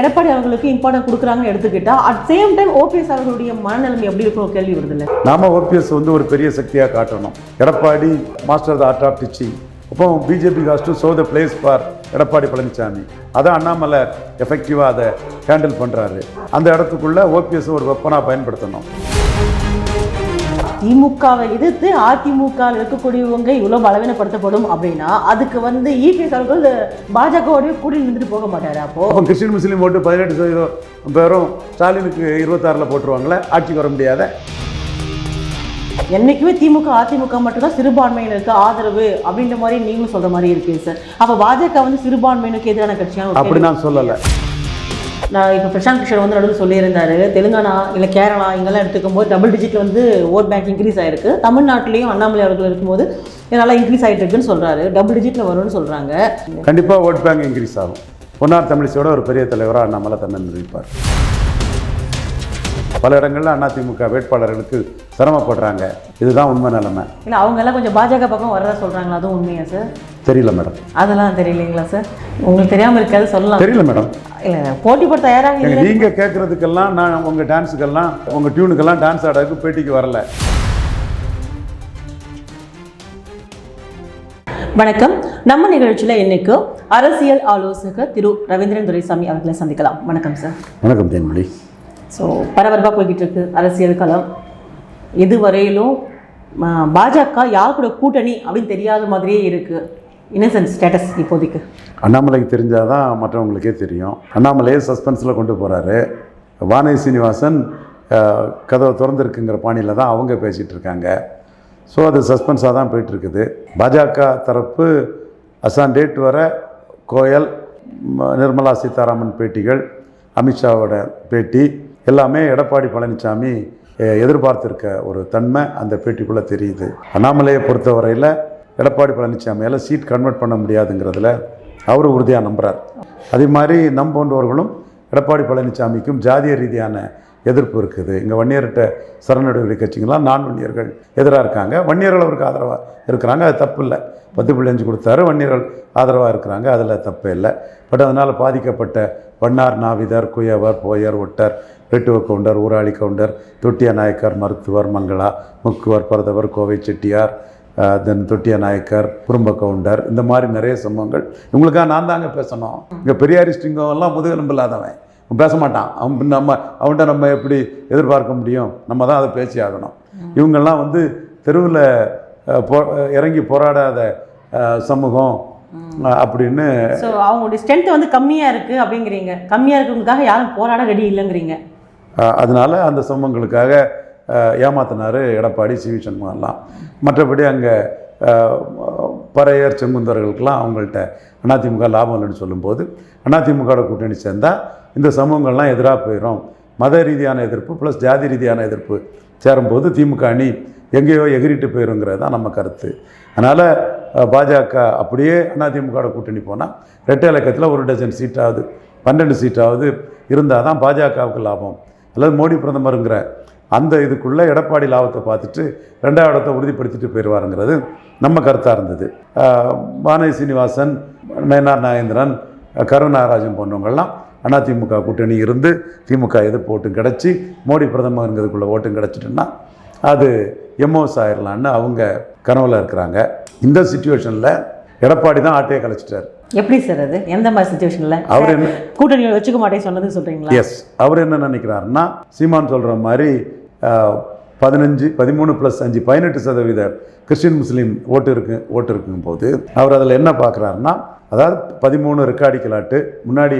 எடப்பாடி அவர்களுக்கு இம்பார்ட்டன்ட் கொடுக்குறாங்கன்னு எடுத்துக்கிட்டா அட் சேம் டைம் ஓபிஎஸ் அவர்களுடைய மனநிலைமை எப்படி இருக்கும் கேள்வி வருது இல்லை? நாம ஓபிஎஸ் வந்து ஒரு பெரிய சக்தியாக காட்டணும். Edappadi master the art of teaching அப்போ BJP cause to show the place for Edappadi Palaniswami அதான் அண்ணாமலை எஃபெக்டிவாக அதை ஹேண்டில் பண்ணுறாரு அந்த இடத்துக்குள்ளே ஓபிஎஸ் ஒரு வெப்பனாக பயன்படுத்தணும். திமுகவை எதிர்த்து அதிமுக ல இருக்கக்கூடியவங்க இவ்வளவு பலவீனப்படுத்தப்படும் அப்படின்னா அதுக்கு வந்து இபிஎஸ் அவர்கள் பாஜகவோடய கூடி நின்றுட்டு போக மாட்டாரு அப்போ? கிறிஸ்டின் முஸ்லீம் ஓட்டு பதினெட்டு சதவீதம் பேரும் ஸ்டாலினுக்கு இருபத்தாறில் போட்டுருவாங்களே ஆட்சிக்கு வர முடியாத? என்னைக்குமே திமுக அதிமுக மட்டும்தான் சிறுபான்மையினருக்கு ஆதரவு அப்படின்ற மாதிரி நீங்களும் சொல்ற மாதிரி இருக்கு சார். அப்ப பாஜக வந்து சிறுபான்மையினருக்கு எதிரான கட்சியான ஒரு அப்படி நான் சொல்லலை. நான் இப்போ பிரசாந்த் கிஷோர் வந்து நடுவில் சொல்லியிருந்தாரு தெலுங்கானா இல்லை கேரளா இங்கெல்லாம் எடுத்துக்கும் போது டபுள் டிஜிட் வந்து ஓட் பேங்க் இன்க்ரீஸ் ஆயிருக்கு. தமிழ்நாட்டிலையும் அண்ணாமலை அவர்கள் இருக்கும்போது நல்லா இன்க்ரீஸ் ஆகிட்டு இருக்குன்னு சொல்கிறாரு டபுள் டிஜிட்டில் வரும்னு சொல்கிறாங்க கண்டிப்பாக ஓட் பேங்க் இன்க்ரீஸ் ஆகும். பொன்னார் தமிழிசையோட ஒரு பெரிய தலைவராக அண்ணாமலை தன்னை நிரூபிப்பார். பல இடங்களில் அதிமுக வேட்பாளர்களுக்கு சிரமப்படுறாங்க. இதுதான் உண்மை நிலைமை. இல்லை அவங்க எல்லாம் கொஞ்சம் பாஜக பக்கம் வரதா சொல்றாங்களா? அதுவும் உண்மையா சார் தெரியல மேடம் அதெல்லாம் தெரியலைங்களா சார் உங்களுக்கு தெரியாம இருக்காது சொல்லலாம். தெரியல மேடம் இல்லை போட்டி போட தயாராக இல்லை ஏங்க, நீங்க கேட்கறதுக்கெல்லாம் நான் உங்க டான்ஸுக்கெல்லாம் உங்க டியூனுக்கெல்லாம் டான்ஸ் ஆடுறதுக்கு பேட்டிக்கு வரல. வணக்கம். நம்ம நிகழ்ச்சியில் இன்னைக்கு அரசியல் ஆலோசகர் திரு ரவீந்திரன் துரைசாமி அவர்களை சந்திக்கலாம். வணக்கம் சார் வணக்கம் தேன்மொழி. ஸோ பரபரப்பாக போய்கிட்டு இருக்கு அரசியல் களம். இதுவரையிலும் பாஜக யார் கூட கூட்டணி அப்படின்னு தெரியாத மாதிரியே இருக்கு. இன்னசென்ட் ஸ்டேட்டஸ் இப்போதைக்கு. அண்ணாமலைக்கு தெரிஞ்சால் தான் மற்றவங்களுக்கே தெரியும். அண்ணாமலையே சஸ்பென்ஸில் கொண்டு போகிறாரு வானதி சீனிவாசன் கதவை திறந்துருக்குங்கிற பாணியில் தான் அவங்க பேசிகிட்டு இருக்காங்க. ஸோ அது சஸ்பென்ஸாக தான் போயிட்டுருக்குது. பாஜக தரப்பு அசான் டேட் வர கோயல் நிர்மலா சீதாராமன் பேட்டிகள் அமித்ஷாவோட பேட்டி எல்லாமே எடப்பாடி பழனிசாமி எதிர்பார்த்திருக்க ஒரு தன்மை அந்த பேட்டிக்குள்ளே தெரியுது. அண்ணாமலையை பொறுத்தவரையில் எடப்பாடி பழனிசாமியால் சீட் கன்வெர்ட் பண்ண முடியாதுங்கிறதுல அவர் உறுதியாக நம்புகிறார் அதே மாதிரி நம் போன்றவர்களும் எடப்பாடி பழனிசாமிக்கும் ஜாதிய ரீதியான எதிர்ப்பு இருக்குது. இங்கே வன்னியர்கிட்ட சரணடைவெளி கட்சிங்களாம் நான் வன்னியர்கள் எதிராக இருக்காங்க. வன்னியர்கள் அவருக்கு ஆதரவாக இருக்கிறாங்க. அது தப்பு இல்லை. பத்து புள்ளி அஞ்சு கொடுத்தாரு. வன்னியர்கள் ஆதரவாக இருக்கிறாங்க. அதில் தப்பு இல்லை. பட் அதனால் பாதிக்கப்பட்ட வண்ணார் நாவிதர் குயவர் போயர் ஒட்டர் வெட்டுவ கவுண்டர் ஊராளி கவுண்டர் தொட்டிய நாயக்கர் மருத்துவர் மங்களா முக்குவர் பரதவர் கோவை செட்டியார் தென் தொட்டிய நாயக்கர் குறும்ப கவுண்டர் இந்த மாதிரி நிறைய சம்பவங்கள். இவங்களுக்காக நான் தாங்க பேசணும். இங்கே பெரியாரி ஸ்டிங்கம் எல்லாம் முதுகெலும்பு இல்லாதவன் அவன் பேச மாட்டான். அவன் நம்ம அவன்கிட்ட நம்ம எப்படி எதிர்பார்க்க முடியும்? நம்ம தான் அதை பேசி ஆகணும். இவங்கெல்லாம் வந்து தெருவில் போ இறங்கி போராடாத சமூகம் அப்படின்னு அவங்களுடைய ஸ்ட்ரென்த் வந்து கம்மியாக இருக்கு அப்படிங்கிறீங்க. கம்மியாக இருக்கிறவங்களுக்காக யாரும் போராட ரெடி இல்லைங்கிறீங்க. அதனால அந்த சம்பவங்களுக்காக ஏமாத்தினார் எடப்பாடி சி வி சண்முகம்லாம் மற்றபடி அங்கே பறையர் செங்குந்தர்களுக்கெல்லாம் அவங்கள்ட்ட அதிமுக லாபம் இல்லைன்னு சொல்லும்போது அதிமுகவோட கூட்டணி சேர்ந்தால் இந்த சமூகங்கள்லாம் எதிராக போயிடும் மத ரீதியான எதிர்ப்பு ப்ளஸ் ஜாதி ரீதியான எதிர்ப்பு சேரும்போது திமுக அணி எங்கேயோ எகிரிட்டு போயிருங்கிறது தான் நம்ம கருத்து. அதனால் பாஜக அப்படியே அதிமுகவோட கூட்டணி போனால் ரெட்டை இலக்கத்தில் ஒரு டஜன் சீட்டாவது பன்னெண்டு சீட்டாவது இருந்தால் தான் பாஜகவுக்கு லாபம். அல்லது மோடி பிரதமருங்கிற அந்த இதுக்குள்ளே எடப்பாடி லாபத்தை பார்த்துட்டு ரெண்டாவது இடத்தை உறுதிப்படுத்திட்டு போயிடுவாருங்கிறது நம்ம கருத்தாக இருந்தது. வானதி சீனிவாசன் நயனார் நாகேந்திரன் கருணாராஜன் போன்றவங்கள்லாம் அதிமுக கூட்டணி இருந்து திமுக எதிர்ப்பு ஓட்டும் கிடச்சி மோடி பிரதமருங்கிறதுக்குள்ள ஓட்டும் கிடச்சிட்டுன்னா அது எம்ஓஎஸ் ஆயிடலான்னு அவங்க கனவில் இருக்கிறாங்க. இந்த சுச்சுவேஷனில் எடப்பாடி தான் ஆட்டையை கலைச்சிட்டார். எப்படி சார் அது? எந்த மாதிரி சுச்சுவேஷனில் அவர் என்ன கூட்டணி வச்சுக்க மாட்டேன்னு சொன்னது சொல்றீங்களா? எஸ் அவர் என்ன நினைக்கிறாருன்னா சீமான் சொல்கிற மாதிரி பதினஞ்சு பதிமூணு ப்ளஸ் அஞ்சு பதினெட்டு சதவீத கிறிஸ்டின் முஸ்லீம் ஓட்டு இருக்கு ஓட்டு இருக்கும் போது அவர் அதில் என்ன பார்க்குறாருன்னா அதாவது பதிமூணு ரெக்கார்டிக்கலாட்டு முன்னாடி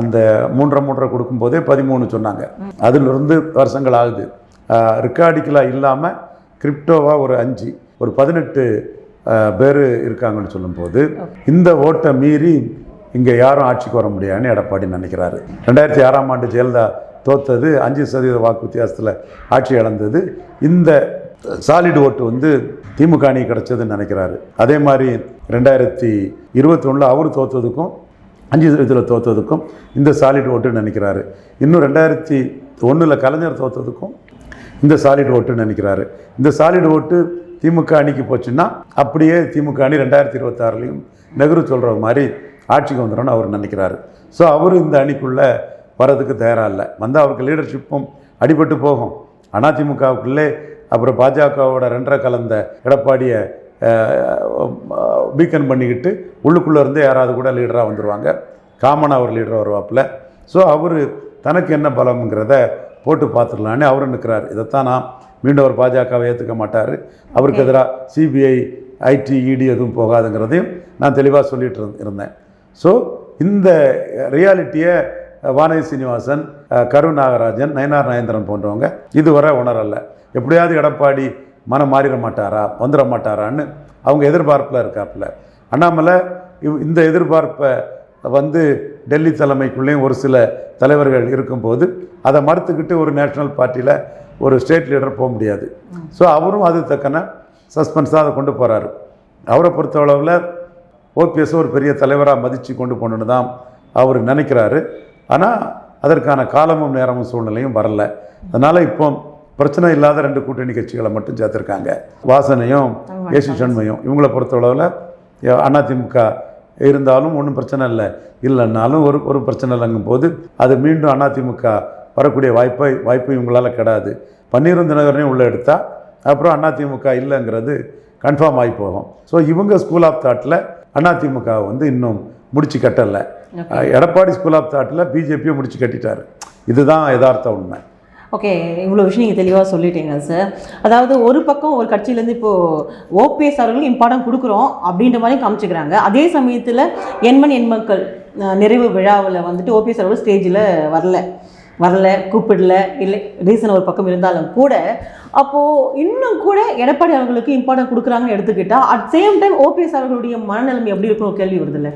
அந்த மூன்றரை மூன்றரை கொடுக்கும்போதே பதிமூணு சொன்னாங்க. அதிலிருந்து வருஷங்கள் ஆகுது. ரெக்கார்டிக்கலாக இல்லாமல் கிரிப்டோவாக ஒரு அஞ்சு ஒரு பதினெட்டு பேர் இருக்காங்கன்னு சொல்லும்போது இந்த ஓட்டை மீறி இங்கே யாரும் ஆட்சிக்கு வர முடியாதுன்னு எடப்பாடி நினைக்கிறாரு. ரெண்டாயிரத்தி ஆறாம் ஆண்டு ஜெயலலிதா தோத்தது அஞ்சு சதவீத வாக்கு வித்தியாசத்தில் ஆட்சி இழந்தது. இந்த சாலிட் ஓட்டு வந்து திமுக அணி கிடச்சதுன்னு நினைக்கிறாரு. அதே மாதிரி ரெண்டாயிரத்தி இருபத்தி ஒன்றில் அவர் தோத்ததுக்கும் அஞ்சு சதவீதத்தில் தோத்ததுக்கும் இந்த சாலிட் ஓட்டுன்னு நினைக்கிறாரு. இன்னும் ரெண்டாயிரத்தி ஒன்றில் கலைஞர் தோத்ததுக்கும் இந்த சாலிட் ஓட்டுன்னு நினைக்கிறாரு. இந்த சாலிட் ஓட்டு திமுக அணிக்கு போச்சுன்னா அப்படியே திமுக அணி ரெண்டாயிரத்தி இருபத்தாறுலையும் நெஹ்ரு சொல்கிற மாதிரி ஆட்சிக்கு வந்துடும்னு அவர் நினைக்கிறாரு. ஸோ அவர் இந்த அணிக்குள்ளே வர்றதுக்கு தயாராக இல்லை. வந்தால் அவருக்கு லீடர்ஷிப்பும் அடிபட்டு போகும். அதிமுகவுக்குள்ளே அப்புறம் பாஜகவோட ரெண்டரை கலந்த எடப்பாடியை பீக்கன் பண்ணிக்கிட்டு உள்ளுக்குள்ளே இருந்து யாராவது கூட லீடராக வந்துடுவாங்க காமனாக அவர் லீடராக வருவாப்புல. ஸோ அவர் தனக்கு என்ன பலம்ங்கிறத போட்டு பார்த்துடலான்னு அவரும் நிற்கிறார் இதைத்தான் நான் மீண்டும் அவர் பாஜகவை ஏற்றுக்க மாட்டார். அவருக்கு எதிராக சிபிஐ ஐடி இடி எதுவும் போகாதுங்கிறதையும் நான் தெளிவாக சொல்லிட்டு இருந்த- இருந்தேன். ஸோ இந்த ரியாலிட்டியை வானதி சீனிவாசன் கரு நாகராஜன் நயனார் நயந்திரன் போன்றவங்க இதுவரை உணரல. எப்படியாவது எடப்பாடி மனம் மாறிட மாட்டாரா வந்துட மாட்டாரான்னு அவங்க எதிர்பார்ப்பில் இருக்காப்புல. அண்ணாமலை இவ்- இந்த எதிர்பார்ப்பை வந்து டெல்லி தலைமைக்குள்ளேயும் ஒரு சில தலைவர்கள் இருக்கும்போது அதை மறுத்துக்கிட்டு ஒரு நேஷனல் பார்ட்டியில் ஒரு ஸ்டேட் லீடர் போக முடியாது. ஸோ அவரும் அது தக்கன சஸ்பென்ஸாக அதை கொண்டு போகிறாரு அவரை பொறுத்தளவில் ஓபிஎஸ் ஒரு பெரிய தலைவராக மதித்து கொண்டு போகணுன்னு தான் அவர் நினைக்கிறாரு. ஆனால் அதற்கான காலமும் நேரமும் சூழ்நிலையும் வரல. அதனால் இப்போ பிரச்சனை இல்லாத ரெண்டு கூட்டணி கட்சிகளை மட்டும் சேர்த்துருக்காங்க. வாசனையும் ஏசி சண்மையும் இவங்கள பொறுத்தளவில் அதிமுக இருந்தாலும் ஒன்றும் பிரச்சனை இல்லை. இல்லைன்னாலும் ஒரு ஒரு பிரச்சனை இல்லைங்கும் போது அது மீண்டும் அதிமுக வரக்கூடிய வாய்ப்பை வாய்ப்பு இவங்களால் கிடாது. பன்னீரும் தினகரனையும் உள்ளே எடுத்தால் அப்புறம் அதிமுக இல்லைங்கிறது கன்ஃபார்ம் ஆகி போகும். ஸோ இவங்க ஸ்கூல் ஆஃப் தாட்டில் அதிமுக வந்து இன்னும் முடிச்சு கட்டலை. எடப்பாடி ஸ்கூல் ஆஃப் தாட்டில் பிஜேபியை முடிச்சு கட்டிட்டாரு. இதுதான் யதார்த்த உண்மை. ஓகே இவ்வளோ விஷயம் நீங்கள் தெளிவாக சொல்லிட்டீங்க சார் அதாவது ஒரு பக்கம் ஒரு கட்சியிலேருந்து இப்போது ஓபிஎஸ் அவர்களுக்கு இம்பார்ட்டன்ட் கொடுக்குறோம் அப்படின்ற மாதிரி காமிச்சுக்கிறாங்க. அதே சமயத்தில் எண்மண் எண்மக்கள் நிறைவு விழாவில் வந்துட்டு ஓபிஎஸ் அவர்கள் ஸ்டேஜில் வரல. வரல கூப்பிடல இல்லை ரீசன் ஒரு பக்கம் இருந்தாலும் கூட அப்போது இன்னும் கூட எடப்பாடி அவர்களுக்கு இம்பார்ட்டன்ட் கொடுக்குறாங்கன்னு எடுத்துக்கிட்டால் அட் சேம் டைம் ஓபிஎஸ் அவர்களுடைய மனநிலைமை எப்படி இருக்கும் கேள்வி வருதுல்ல?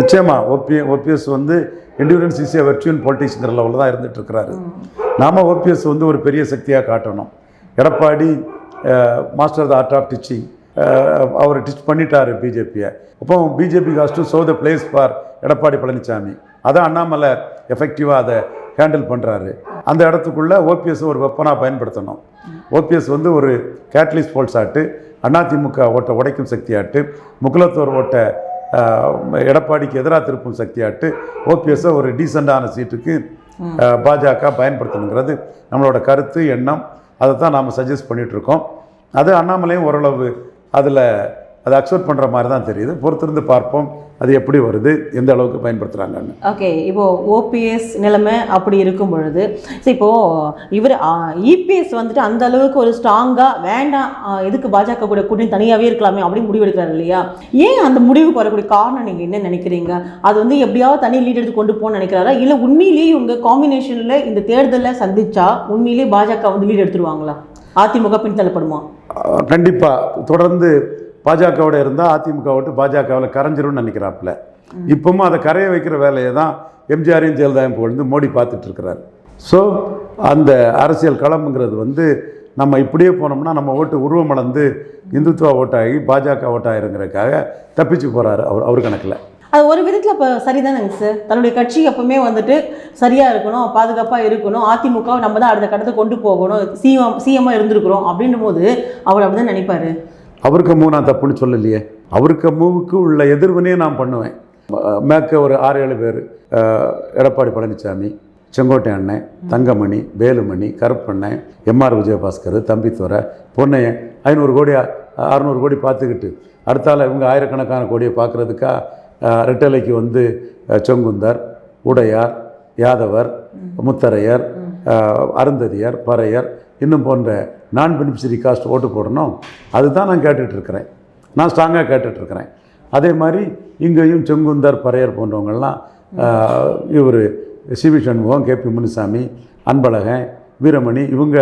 நிச்சயமாக ஓபி ஓபிஎஸ் வந்து என்டூரன்ஸ் இஸ் ஏ வெர்ச்சுவல் பாலிட்டிக்ஸ்ங்கிற லெவலில் தான் இருந்துட்டு இருக்கிறாரு. நாம் ஓபிஎஸ் வந்து ஒரு பெரிய சக்தியாக காட்டணும். Edappadi master the art of teaching our ditch பண்ணிட்டாரு பிஜேபியை அப்போ BJP cast to show the place for Edappadi Palaniswami அதான் அண்ணாமலை எஃபெக்டிவாக அதை ஹேண்டில் பண்ணுறாரு அந்த இடத்துக்குள்ளே ஓபிஎஸ் ஒரு வெப்பனாக பயன்படுத்தணும். ஓபிஎஸ் வந்து ஒரு கேட்லிஸ் போல்ஸ் ஆட்டு அதிமுக ஓட்டை உடைக்கும் சக்தி ஆட்டு ஓட்டை ஓட்ட எடப்பாடிக்கு எதிராக திருப்பும் சக்தியாட்டு ஓபிஎஸ்ஸை ஒரு டீசெண்டான சீட்டுக்கு பாஜக பயன்படுத்தணுங்கிறது நம்மளோட கருத்து எண்ணம். அதை தான் நாம் சஜஸ்ட் பண்ணிகிட்ருக்கோம் அது அண்ணாமலையும் ஓரளவு அதில் அதை அக்செப்ட் பண்ணுற மாதிரி தான் தெரியுது. பொறுத்திருந்து பார்ப்போம். அது எப்படி வருது? எந்த அளவுக்கு பயன்படுத்துகிறாங்கன்னு ஓகே இப்போ ஓபிஎஸ் நிலைமை அப்படி இருக்கும் பொழுது சரி இப்போ இவர் இபிஎஸ் வந்துட்டு அந்த அளவுக்கு ஒரு ஸ்ட்ராங்காக வேண்டாம் எதுக்கு பாஜக கூட கூட்டணி தனியாகவே இருக்கலாமே அப்படின்னு முடிவு எடுக்கிறாரு இல்லையா? ஏன் அந்த முடிவுக்கு வரக்கூடிய காரணம் நீங்கள் என்ன நினைக்கிறீங்க? அது வந்து எப்படியாவது தனி லீட் எடுத்து கொண்டு போகணும்னு நினைக்கிறாரா? இல்லை உண்மையிலேயே இவங்க காம்பினேஷனில் இந்த தேர்தலில் சந்திச்சா உண்மையிலேயே பாஜக வந்து லீட் எடுத்துருவாங்களா? அதிமுக பின்தள்ளப்படுமா? கண்டிப்பாக தொடர்ந்து பாஜகவோட இருந்தால் அதிமுக விட்டு பாஜகவில் கரைஞ்சிரும்னு நினைக்கிறாப்புல. இப்பவும் அதை கரைய வைக்கிற வேலையை தான் எம்ஜிஆரையும் ஜெயலலிதாவும் புகழ்ந்து மோடி பார்த்துட்டு இருக்கிறார். ஸோ அந்த அரசியல் களம்ங்கிறது வந்து நம்ம இப்படியே போனோம்னா நம்ம ஓட்டு உருவமடைந்து இந்துத்துவ ஓட்டாகி பாஜக ஓட்டாயிருங்கிறதுக்காக தப்பிச்சு போகிறாரு அவர் அவர் கணக்கில். அது ஒரு விதத்தில் இப்போ சரிதானுங்க சார் தன்னுடைய கட்சி எப்பவுமே வந்துட்டு சரியாக இருக்கணும் பாதுகாப்பாக இருக்கணும் அதிமுக நம்ம தான் அடுத்த கட்டத்தை கொண்டு போகணும் சிஎம் சிஎம்மாக இருந்திருக்கிறோம் அப்படின்னும் போது அவர் அப்படி தான் நினைப்பாரு. அவருக்கு மூவ் நான் தப்புன்னு சொல்லலையே. அவருக்கு மூவுக்கு உள்ள எதிர்வினையே நான் பண்ணுவேன். மேற்க ஒரு ஆறு ஏழு பேர் எடப்பாடி பழனிசாமி செங்கோட்டை அண்ணன் தங்கமணி வேலுமணி கருப்பண்ணன் எம்ஆர் விஜயபாஸ்கர் தம்பித்துறை பொன்னையன் ஐநூறு கோடி அறநூறு கோடி பார்த்துக்கிட்டு அடுத்தால இவங்க ஆயிரக்கணக்கான கோடியை பார்க்குறதுக்கா ரெட்டலைக்கு வந்து செங்குந்தர் உடையார் யாதவர் முத்தரையர் அருந்ததியர் பறையர் இன்னும் போன்ற நான் பெனிஃபிஷரி காஸ்ட் ஓட்டு போடணும். அதுதான் நான் கேட்டுட்ருக்கிறேன். நான் ஸ்ட்ராங்காக கேட்டுட்ருக்கிறேன். அதே மாதிரி இங்கேயும் செங்குந்தர் பறையர் போன்றவங்கள்லாம் இவர் சிவி சண்முகம் கேபி முனுசாமி அன்பழகன் வீரமணி இவங்க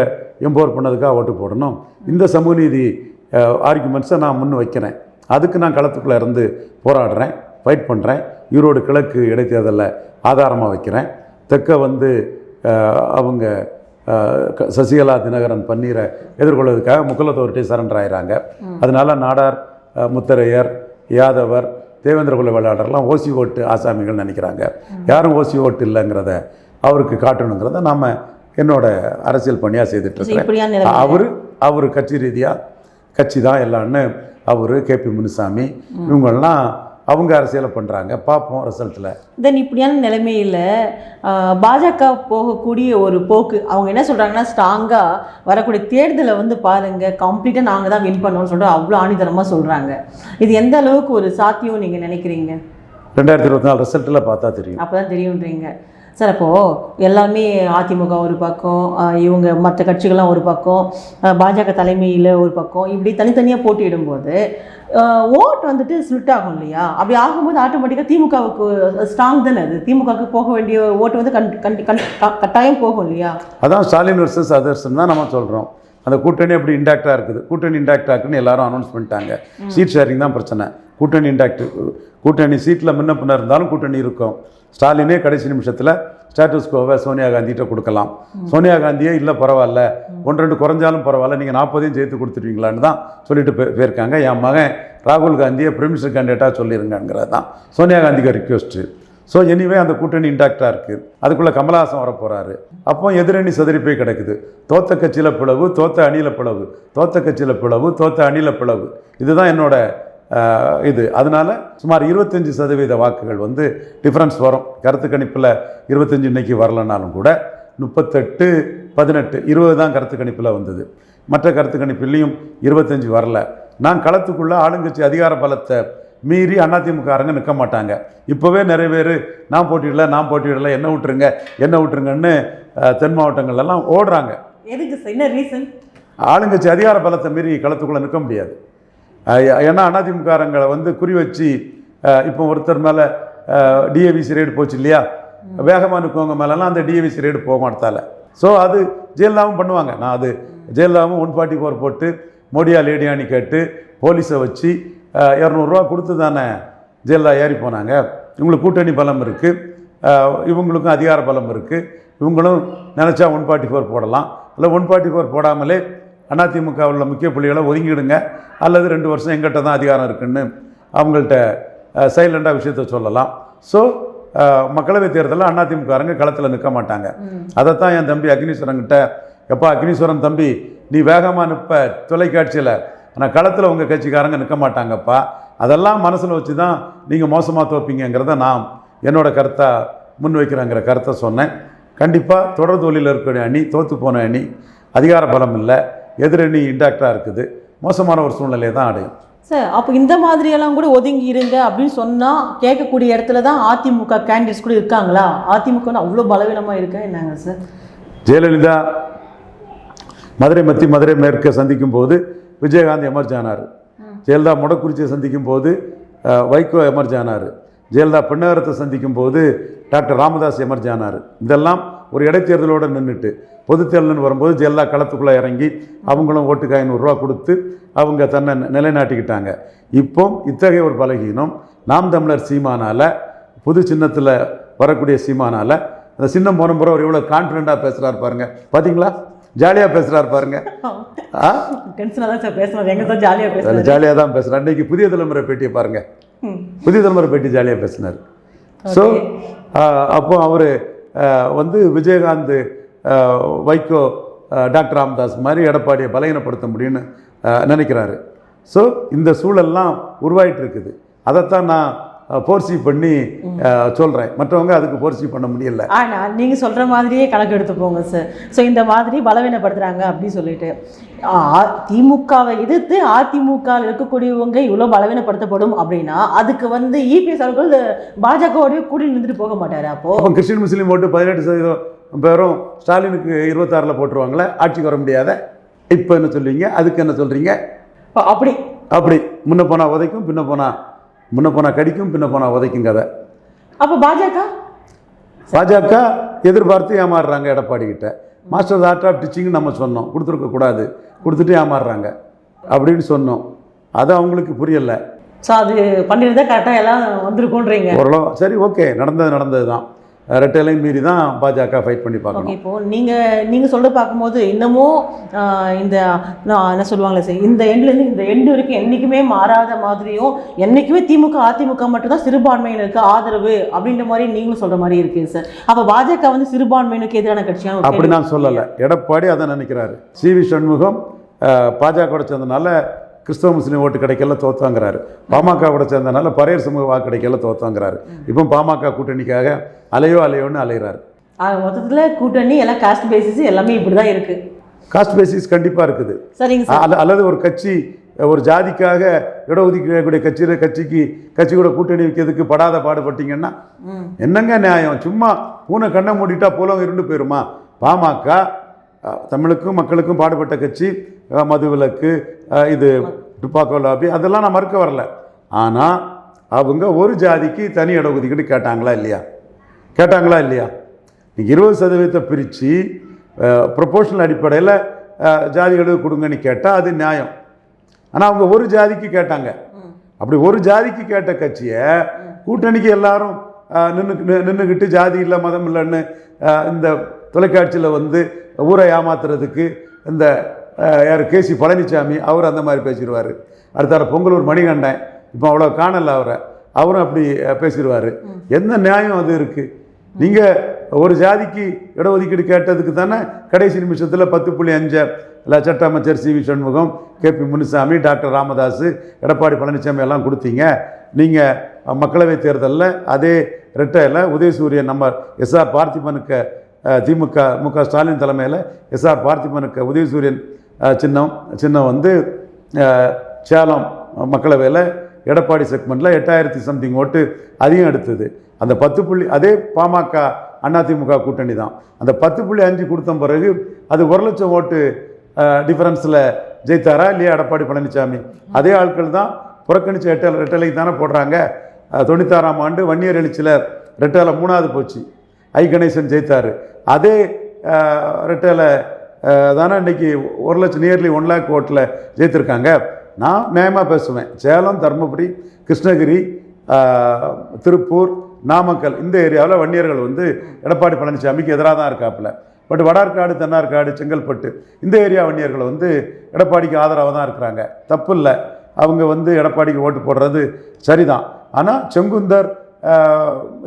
எம்போர் பண்ணதுக்காக ஓட்டு போடணும். இந்த சமூக நீதி ஆர்குமெண்ட்ஸை நான் முன் வைக்கிறேன். அதுக்கு நான் களத்துக்குள்ளே இருந்து போராடுறேன் ஃபைட் பண்ணுறேன் ஈரோடு கிழக்கு இடைத்தேர்தலில் ஆதாரமாக வைக்கிறேன். தெற்க வந்து அவங்க சசிகலா தினகரன் பன்னீரை எதிர்கொள்வதற்காக முக்குலத்தோர்கிட்டே சரண்டர் ஆயிறாங்க. அதனால நாடார் முத்தரையர் யாதவர் தேவேந்திர குல வேளாளர்லாம் ஓசி ஓட்டு ஆசாமிகள் நினைக்கிறாங்க. யாரும் ஓசி ஓட்டு இல்லைங்கிறத அவருக்கு காட்டணுங்கிறத நாம் என்னோட அரசியல் பணியாக செய்துட்டு இப்படியான இருக்கிறேன் நிலைமை. அவர் அவர் கட்சி ரீதியாக கட்சி தான் எல்லான்னு அவர் கேபி முனுசாமி இவங்கெல்லாம் அவங்க அரசியலை பண்ணுறாங்க பார்ப்போம் ரிசல்ட்டில் தென் இப்படியான நிலைமையில் பாஜக போகக்கூடிய ஒரு போக்கு அவங்க என்ன சொல்கிறாங்கன்னா ஸ்ட்ராங்காக வரக்கூடிய தேர்தலை வந்து பாருங்கள் கம்ப்ளீட்டாக நாங்கள் தான் வின் பண்ணோம்னு சொல்லிட்டு அவ்வளோ ஆணித்தரமாக சொல்கிறாங்க இது எந்த அளவுக்கு ஒரு சாத்தியம் நீங்கள் நினைக்கிறீங்க? ரெண்டாயிரத்தி இருபத்தி நாலு ரிசல்ட்டில் பார்த்தா தெரியும். அப்போ தான் தெரியுன்றீங்க. சார் அப்போது எல்லாமே அதிமுக ஒரு பக்கம் இவங்க மற்ற கட்சிகள்லாம் ஒரு பக்கம் பாஜக தலைமையில் ஒரு பக்கம் இப்படி தனித்தனியாக போட்டியிடும்போது ஓட் வந்துட்டு ஸ்பிளிட் ஆகும் இல்லையா? அப்படி ஆகும்போது ஆட்டோமேட்டிக்காக திமுகவுக்கு ஸ்ட்ராங் தானே அது? திமுகவுக்கு போக வேண்டிய ஓட்டு வந்து கண் கண் கண் கட்டாயம் போகும் இல்லையா? அதான் ஸ்டாலின் வர்சஸ் அதர்ஸ்னு தான் நம்ம சொல்கிறோம் அந்த கூட்டணி அப்படி இன்டாக்டாக இருக்குது. கூட்டணி இன்டாக்டாக இருக்குன்னு எல்லாரும் அனௌன்ஸ் பண்ணிட்டாங்க. சீட் ஷேரிங் தான் பிரச்சனை. கூட்டணி இன்டாக்ட் கூட்டணி சீட்டில் முன்ன பின்ன இருந்தாலும் கூட்டணி இருக்கும். ஸ்டாலினே கடைசி நிமிஷத்தில் ஸ்டேட்டஸ் கோவை சோனியா காந்திகிட்ட கொடுக்கலாம். சோனியா காந்தியே இல்லை பரவாயில்ல. ஒன்று ரெண்டு குறைஞ்சாலும் பரவாயில்ல. நீங்கள் நாற்பதையும் சேர்த்து கொடுத்துருவீங்களான்னு தான் சொல்லிட்டு போய் போயிருக்காங்க என் மகன் ராகுல் காந்தியை பிரிமினிஸ்டர் கேண்டிடேட்டாக சொல்லிருங்கிறது தான். சோனியா காந்திக்கு ரிக்வெஸ்ட்டு ஸோ எனிவே அந்த கூட்டணி இன்டாக்டாக இருக்குது அதுக்குள்ளே கமலஹாசன் வரப்போகிறாரு அப்போ எதிரணி சதுரி போய் கிடக்குது. தோத்த கட்சியில் பிளவு தோத்த அணியில் பிளவு. தோத்த கட்சியில் பிளவு தோத்த அணியில் பிளவு. இதுதான் என்னோட இது. அதனால சுமார் இருபத்தஞ்சி சதவீத வாக்குகள் வந்து டிஃப்ரென்ஸ் வரும். கருத்து கணிப்பில் இருபத்தஞ்சி இன்னைக்கு வரலனாலும் கூட முப்பத்தெட்டு பதினெட்டு இருபது தான் கருத்து கணிப்பில் வந்தது. மற்ற கருத்து கணிப்பிலையும் இருபத்தஞ்சி வரல. நான் களத்துக்குள்ளே ஆளுங்கட்சி அதிகார பலத்தை மீறி அதிமுககாரங்க நிற்க மாட்டாங்க. இப்போவே நிறைய பேர் நான் போட்டியிடல நான் போட்டியிடல என்ன விட்டுருங்க என்ன விட்டுருங்கன்னு தென் மாவட்டங்கள்லாம் ஓடுறாங்க. எதுக்கு என்ன ரீசன் ஆளுங்கட்சி அதிகார பலத்தை மீறி களத்துக்குள்ளே நிற்க முடியாது. ஏன்னா அதிமுககாரங்களை வந்து குறி வச்சு இப்போ ஒருத்தர் மேலே டிஏவிசி ரேடு போச்சு இல்லையா? வேகமாக நிற்கவங்க மேலெல்லாம் அந்த டிஏவிசி ரேடு போக மாட்டால. ஸோ அது ஜெயலலிதாவும் பண்ணுவாங்க. நான் அது ஜெயலலிதாவும் ஒன் ஃபார்ட்டி ஃபோர் போட்டு மோடியா லேடியானி கேட்டு போலீஸை வச்சு இரநூறுவா கொடுத்து தானே ஜெயலலிதா ஏறி போனாங்க. இவங்களுக்கு கூட்டணி பலம் இருக்குது இவங்களுக்கும் அதிகார பலம் இருக்குது இவங்களும் நினச்சா ஒன் ஃபார்ட்டி ஃபோர் போடலாம். இல்லை ஒன் ஃபார்ட்டி ஃபோர் போடாமலே அதிமுக உள்ள முக்கிய புள்ளிகளை ஒதுங்கிடுங்க. அல்லது ரெண்டு வருஷம் எங்கிட்ட தான் அதிகாரம் இருக்குன்னு அவங்கள்ட்ட சைலண்டாக விஷயத்த சொல்லலாம். ஸோ மக்களவைத் தேர்தலில் அதிமுககாரங்க களத்தில் நிற்க மாட்டாங்க. அதைத்தான் என் தம்பி அக்னீஸ்வரன்கிட்ட எப்பா அக்னீஸ்வரன் தம்பி நீ வேகமாக நிற்ப தொலைக்காட்சியில். ஆனால் களத்தில் உங்கள் கட்சிக்காரங்க நிற்க மாட்டாங்கப்பா. அதெல்லாம் மனசில் வச்சு தான் நீங்கள் மோசமாக தோப்பீங்கிறத நான் என்னோட கருத்தை முன்வைக்கிறேங்கிற கருத்தை சொன்னேன். கண்டிப்பாக தொடர் தோல்வியில் இருக்கக்கூடிய அணி தோற்று போன அணி அதிகார பலம் இல்லை. எதிரணி இன்டாக்டாக இருக்குது. மோசமான ஒரு சூழ்நிலையை தான் அடையும். சார் அப்போ இந்த மாதிரியெல்லாம் கூட ஒதுங்கி இருங்க அப்படின்னு சொன்னால் கேட்கக்கூடிய இடத்துல தான் அதிமுக கேண்டிடேட்ஸ் கூட இருக்காங்களா? அதிமுக அவ்வளோ பலவீனமாக இருக்கா என்னங்க சார்? ஜெயலலிதா மதுரை மத்தி மதுரை மேற்கை சந்திக்கும் போது விஜயகாந்த் எமர்ஜ் ஆனார். ஜெயலலிதா முடக்குறிச்சியை சந்திக்கும் போது வைகோ எமர்ஜ் ஆனார். ஜெயலலிதா பெண்ணகரத்தை சந்திக்கும் போது டாக்டர் ராமதாஸ் எமர்ஜ் ஆனார். இதெல்லாம் ஒரு இடைத்தேர்தலோடு நின்றுட்டு பொது தேர்தல்னு வரும்போது ஜெயலலிதா களத்துக்குள்ளே இறங்கி அவங்களும் ஓட்டுக்கு ஐநூறுரூவா கொடுத்து அவங்க தன்னை நிலைநாட்டிக்கிட்டாங்க. இப்போ இத்தகைய ஒரு பலகீனம் நாம் தமிழர் சீமானால புது சின்னத்தில் வரக்கூடிய சீமானால அந்த சின்னம் போன முறை அவர் எவ்வளோ கான்ஃபிடென்ட்டாக பேசுகிறாரு பாருங்க. பார்த்தீங்களா ஜாலியாக பேசுகிறாரு பாருங்க. ஜாலியாக ஜாலியாக தான் பேசுகிறார் அன்றைக்கி புதிய தலைமுறை பேட்டியை பாருங்க. ம். புதிய தலைமுறை பேட்டி ஜாலியாக பேசினார். ஸோ அப்போ அவர் வந்து விஜயகாந்த் வைகோ டாக்டர் ராமதாஸ் மாதிரி எடப்பாடியை பலகீனப்படுத்த முடியும்னு நினைக்கிறாரு. ஸோ இந்த சூழல்லாம் உருவாயிட்டு இருக்குது அதைத்தான் நான் ஃபோர்சி பண்ணி சொல்கிறேன் மற்றவங்க அதுக்கு ஃபோர்சி பண்ண முடியல. ஆனால் நீங்கள் சொல்கிற மாதிரியே கணக்கு எடுத்துக்கோங்க சார் ஸோ இந்த மாதிரி பலவீனப்படுத்துகிறாங்க அப்படின்னு சொல்லிட்டு. திமுகவை எதிர்த்து அதிமுக இருக்கக்கூடியவங்க இவ்வளோ பலவீனப்படுத்தப்படும் அப்படின்னா அதுக்கு வந்து இபிஎஸ் அவர்கள் பாஜகவோடய கூடி நின்றுட்டு போக மாட்டாரு அப்போ? அப்போ கிறிஸ்டின் முஸ்லீம் ஓட்டு பதினெட்டு சதவீதம் பேரும் ஸ்டாலினுக்கு இருபத்தாறில் போட்டுருவாங்களே ஆட்சிக்கு வர முடியாத? இப்போ என்ன சொல்றீங்க? அதுக்கு என்ன சொல்கிறீங்க அப்ப அப்படி. அப்படி. முன்ன போனால் உதைக்கும் பின்ன போனால் முன்ன போனால் கடிக்கும் பின்ன போனால் உதைக்கும் கதை. அப்போ பாஜக? பாஜக எதிர்பார்த்து ஏமாறுறாங்க எடப்பாடி கிட்ட. மாஸ்டர் ஆர்ட் ஆஃப் டீச்சிங் நம்ம சொன்னோம். கொடுத்துருக்க கூடாது. கொடுத்துட்டு ஏமாறுறாங்க. அப்படின்னு சொன்னோம். அது அவங்களுக்கு புரியலை. ஸோ அது பண்ணியிருந்தா கரெக்டாக எல்லாம் வந்திருக்குன்றீங்க ஓரளவு சரி ஓகே நடந்தது நடந்தது தான் ரெட்டையிலையும் மீறி தான் பாஜக ஃபைட் பண்ணி பார்க்கணும். இப்போ நீங்கள் நீங்கள் சொல்ல பார்க்கும்போது இன்னமும் இந்த என்ன சொல்லுவாங்களே சார் இந்த எண்ட்லேருந்து இந்த எண்டு வரைக்கும் என்றைக்குமே மாறாத மாதிரியும் என்றைக்குமே திமுக அதிமுக மட்டும்தான் சிறுபான்மையினருக்கு ஆதரவு அப்படின்ற மாதிரி நீங்களும் சொல்கிற மாதிரி இருக்குது சார் அப்போ பாஜக வந்து சிறுபான்மையினருக்கு எதிரான கட்சியான ஒரு அப்படி நான் சொல்லலை. எடப்பாடி அதை நினைக்கிறாரு. சி வி சண்முகம் பாஜகவோட சேர்ந்தனால கிறிஸ்தவ முஸ்லீம் ஓட்டு கிடைக்கல தோத்தாங்கிறாரு. பாமகவோட சேர்ந்தனால பரையர் சமூக வாக்கு கிடைக்கல தோத்தாங்கிறாரு. இப்போ பாமக கூட்டணிக்காக அலையோ அலையோன்னு அலைகிறாரு மொத்தத்தில் கூட்டணி எல்லாம் காஸ்ட் பேசிஸ் எல்லாமே இப்படி தான் இருக்கு. காஸ்ட் பேசிஸ் கண்டிப்பாக இருக்குது. சரிங்க சார். அல்ல- அல்லது ஒரு கட்சி ஒரு ஜாதிக்காக இடஒதுக்கீடு கட்சியில் கட்சிக்கு கட்சி கூட கூட்டணி வைக்கிறதுக்கு படாத பாடுபட்டீங்கன்னா என்னங்க நியாயம்? சும்மா பூனை கண்ணை மூடிட்டா போலம் இருண்டு போயிருமா? பாமக தமிழுக்கும் மக்களுக்கும் பாடுபட்ட கட்சி மது மதுவிலக்கு இது துப்பாக்கோ லாபி அதெல்லாம் நான் மறுக்க வரல. ஆனால் அவங்க ஒரு ஜாதிக்கு தனி இட ஒதுக்கீடு கேட்டாங்களா இல்லையா? கேட்டாங்களா இல்லையா? நீங்கள் இருபது சதவீதத்தை பிரித்து ப்ரொபோஷனல் அடிப்படையில் ஜாதிகளுக்கு கொடுங்கன்னு கேட்டால் அது நியாயம். ஆனால் அவங்க ஒரு ஜாதிக்கு கேட்டாங்க. அப்படி ஒரு ஜாதிக்கு கேட்ட கட்சியை கூட்டணிக்கு எல்லாரும் நின்று நின்றுக்கிட்டு ஜாதி இல்லை மதம் இல்லைன்னு இந்த தொலைக்காட்சியில் வந்து ஊரை ஏமாத்துறதுக்கு இந்த யார் கேசி பழனிசாமி அவர் அந்த மாதிரி பேசிடுவார். அடுத்தார பொங்கலூர் மணிகண்டன் இப்போ அவ்வளோ காணல அவரை. அவரும் அப்படி பேசிடுவார். எந்த நியாயம் அது இருக்குது நீங்கள் ஒரு ஜாதிக்கு இடஒதுக்கீடு கேட்டதுக்கு தானே கடைசி நிமிஷத்தில் பத்து புள்ளி அஞ்சு இல்லை சட்ட அமைச்சர் C V Shanmugam K P Munusamy doctor Ramadoss Edappadi Palaniswami எல்லாம் கொடுத்தீங்க. நீங்கள் மக்களவைத் தேர்தலில் அதே ரெட்டையில் உதயசூரியன் நம்ம எஸ்ஆர் பார்த்திபனுக்கு திமுக மு க ஸ்டாலின் தலைமையில் எஸ்ஆர் பார்த்திபனுக்கு உதயசூரியன் சின்னம் சின்னம் வந்து சேலம் மக்களவையில் எடப்பாடி செக்மெண்ட்டில் எட்டாயிரத்தி சம்திங் ஓட்டு அதிகம் எடுத்தது. அந்த பத்து புள்ளி அதே பாமக அதிமுக கூட்டணி தான். அந்த பத்து புள்ளி அஞ்சு கொடுத்த பிறகு அது ஒரு லட்சம் ஓட்டு டிஃபரன்ஸில் ஜெயித்தாரா இல்லையா எடப்பாடி பழனிசாமி அதே ஆட்கள் தான் புறக்கணிச்ச ரெட்டல் ரெட்டலைக்கு தானே போடுறாங்க. தொண்ணூத்தாறாம் ஆண்டு வன்னியர் எழுச்சியில் ரெட்டலை மூணாவது போச்சு. ஐ கணேசன் ஜெயித்தார். அதே ரெட்டலை தானே இன்னைக்கு ஒரு லட்சம் நியர்லி ஒன் லேக் ஓட்டில் ஜெயித்திருக்காங்க. நான் நியாயமாக பேசுவேன். சேலம் தருமபுரி கிருஷ்ணகிரி திருப்பூர் நாமக்கல் இந்த ஏரியாவில் வன்னியர்கள் வந்து எடப்பாடி பழனிசாமிக்கு எதிராக தான் இருக்காப்புல. பட் வடார்காடு தென்னார்காடு செங்கல்பட்டு இந்த ஏரியா வன்னியர்கள் வந்து எடப்பாடிக்கு ஆதரவாக தான் இருக்கிறாங்க. தப்பு இல்லை அவங்க வந்து எடப்பாடிக்கு ஓட்டு போடுறது சரிதான். ஆனால் செங்குந்தர்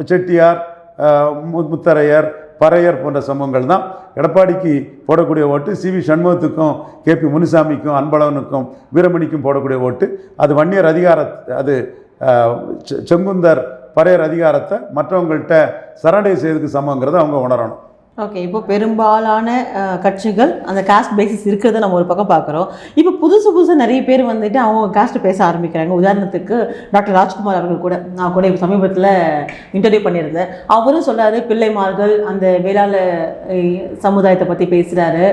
செட்டியார் மு- முத்தரையர் பறையர் போன்ற சம்பவங்கள் தான். எடப்பாடிக்கு போடக்கூடிய ஓட்டு சி வி சண்முகத்துக்கும் கே பி முனுசாமிக்கும் அன்பழகனுக்கும் வீரமணிக்கும் போடக்கூடிய ஓட்டு. அது வன்னியர் அதிகார அது செ- செங்குந்தர் பறையர் அதிகாரத்தை மற்றவங்கள்ட்ட சரண்டை செய்யறதுக்கு சமங்கிறத அவங்க உணரணும். ஓகே இப்போ பெரும்பாலான கட்சிகள் அந்த காஸ்ட் பேசிஸ் இருக்கிறத நம்ம ஒரு பக்கம் பார்க்குறோம். இப்போ புதுசு புதுசாக நிறைய பேர் வந்துட்டு அவங்க காஸ்ட் பேச ஆரம்பிக்கிறாங்க. உதாரணத்துக்கு டாக்டர் ராஜ்குமார் அவர்கள் கூட நான் கூட இப்போ சமீபத்தில் இன்டர்வியூ பண்ணியிருந்தேன். அவரும் சொல்றாரு பிள்ளைமார்கள் அந்த வேளாள சமுதாயத்தை பற்றி பேசுகிறாரு